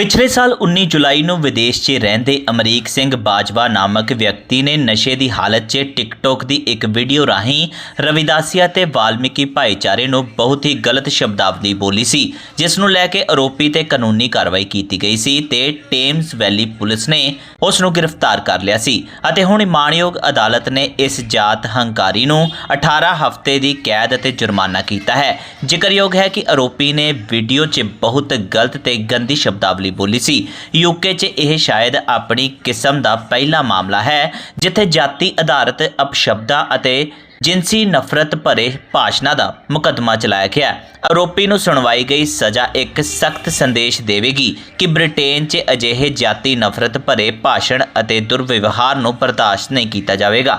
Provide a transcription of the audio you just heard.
ਪਿਛਲੇ ਸਾਲ 19 ਜੁਲਾਈ ਨੂੰ ਵਿਦੇਸ਼ 'ਚ ਰਹਿੰਦੇ ਅਮਰੀਕ ਸਿੰਘ ਬਾਜਵਾ ਨਾਮਕ ਵਿਅਕਤੀ ਨੇ ਨਸ਼ੇ ਦੀ ਹਾਲਤ 'ਚ ਟਿਕਟੋਕ ਦੀ ਇੱਕ ਵੀਡੀਓ ਰਾਹੀਂ ਰਵਿਦਾਸੀਆ ਤੇ ਵਾਲਮੀਕੀ ਭਾਈਚਾਰੇ ਨੂੰ ਬਹੁਤ ਹੀ ਗਲਤ ਸ਼ਬਦਾਵਲੀ ਬੋਲੀ ਸੀ, ਜਿਸ ਨੂੰ ਲੈ ਕੇ ਆਰੋਪੀ ਤੇ ਕਾਨੂੰਨੀ ਕਾਰਵਾਈ ਕੀਤੀ ਗਈ ਸੀ ਤੇ ਟੇਮਸ ਵੈਲੀ ਪੁਲਿਸ ਨੇ ਉਸ ਨੂੰ ਗ੍ਰਿਫਤਾਰ ਕਰ ਲਿਆ ਸੀ ਅਤੇ ਹੁਣ ਮਾਣਯੋਗ ਅਦਾਲਤ ਨੇ ਇਸ ਜਾਤ ਹੰਕਾਰੀ ਨੂੰ 18 ਹਫ਼ਤੇ ਦੀ ਕੈਦ ਅਤੇ ਜੁਰਮਾਨਾ ਕੀਤਾ ਹੈ। ਜ਼ਿਕਰਯੋਗ ਹੈ ਕਿ ਆਰੋਪੀ ਨੇ ਵੀਡੀਓ 'ਚ ਬਹੁਤ ਗਲਤ ਤੇ ਗੰਦੀ ਸ਼ਬਦਾਵਲੀ ਬੋਲੀ ਸੀ। ਯੂਕੇ 'ਚ ਇਹ ਸ਼ਾਇਦ ਆਪਣੀ ਕਿਸਮ ਦਾ ਪਹਿਲਾ ਮਾਮਲਾ ਹੈ, ਜਿੱਥੇ ਜਾਤੀ ਆਧਾਰਿਤ ਅਪਸ਼ਬਦਾਂ ਅਤੇ ਜਿਨਸੀ ਨਫ਼ਰਤ ਭਰੇ ਭਾਸ਼ਣਾਂ ਦਾ ਮੁਕੱਦਮਾ ਚਲਾਇਆ ਗਿਆ। ਆਰੋਪੀ ਨੂੰ ਸੁਣਵਾਈ ਗਈ ਸਜ਼ਾ ਇੱਕ ਸਖਤ ਸੰਦੇਸ਼ ਦੇਵੇਗੀ ਕਿ ਬ੍ਰਿਟੇਨ 'ਚ ਅਜਿਹੇ ਜਾਤੀ ਨਫ਼ਰਤ ਭਰੇ ਭਾਸ਼ਣ ਅਤੇ ਦੁਰਵਿਵਹਾਰ ਨੂੰ ਬਰਦਾਸ਼ਤ ਨਹੀਂ ਕੀਤਾ ਜਾਵੇਗਾ।